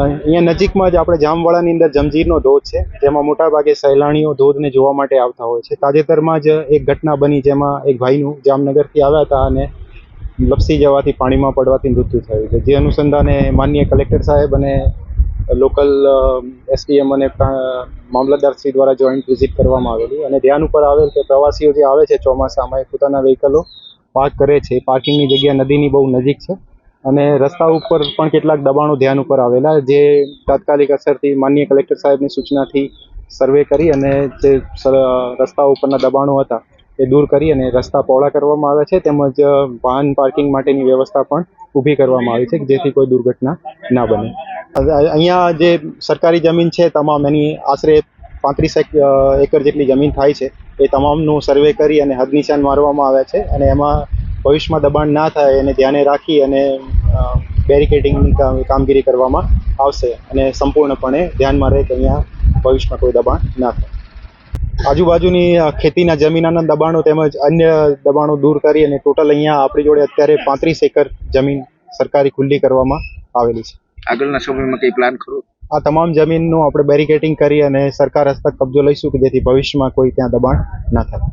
અહીંયા નજીકમાં જ આપણે જામવાડાની અંદર જમજીરનો ધોધ છે, જેમાં મોટાભાગે સહેલાણીઓ ધોધને જોવા માટે આવતા હોય છે. તાજેતરમાં જ એક ઘટના બની જેમાં એક ભાઈનું જામનગરથી આવ્યા હતા અને લપસી જવાથી પાણીમાં પડવાથી મૃત્યુ થયું છે. જે અનુસંધાને માનનીય કલેક્ટર સાહેબ અને લોકલ એસડીએમ અને મામલતદારશ્રી દ્વારા જોઈન્ટ વિઝિટ કરવામાં આવેલી. અને ધ્યાન ઉપર આવેલ કે પ્રવાસીઓ જે આવે છે ચોમાસામાં એ પોતાના વ્હીકલો પાર્ક કરે છે. પાર્કિંગની જગ્યા નદીની બહુ નજીક છે. અને રસ્તા ઉપર પણ કેટલાક દબાણો ધ્યાન ઉપર આવેલા, જે તાત્કાલિક અસરથી માનનીય કલેક્ટર સાહેબની સૂચનાથી સર્વે કરી અને જે રસ્તા ઉપરના દબાણો હતા એ દૂર કરી અને રસ્તા પહોળા કરવામાં આવ્યા છે. તેમજ વાહન પાર્કિંગ માટેની વ્યવસ્થા પણ ઊભી કરવામાં આવી છે, જેથી કોઈ દુર્ઘટના ના બને. અહીંયા જે સરકારી જમીન છે, તમામ એની આશરે પાંત્રીસ એકર જેટલી જમીન થાય છે, એ તમામનું સર્વે કરી અને હદ નિશાન મારવામાં આવ્યા છે અને એમાં ભવિષ્યમાં દબાણ ના થાય એને ધ્યાને રાખી અને બેરિકેડિંગની કામગીરી કરવામાં આવશે અને સંપૂર્ણપણે ધ્યાનમાં રહે કે અહીંયા ભવિષ્યમાં કોઈ દબાણ ના થાય. આજુબાજુની ખેતીના જમીનના દબાણો તેમજ અન્ય દબાણો દૂર કરી અને ટોટલ અહીંયા આપણી જોડે અત્યારે પાંત્રીસ એકર જમીન સરકારી ખુલ્લી કરવામાં આવેલી છે. આગળના સમયમાં કઈ પ્લાન ખરો? આ તમામ જમીનનું આપણે બેરિકેટિંગ કરી અને સરકાર હસ્તક કબજો લઈશું કે જેથી ભવિષ્યમાં કોઈ ત્યાં દબાણ ના થાય.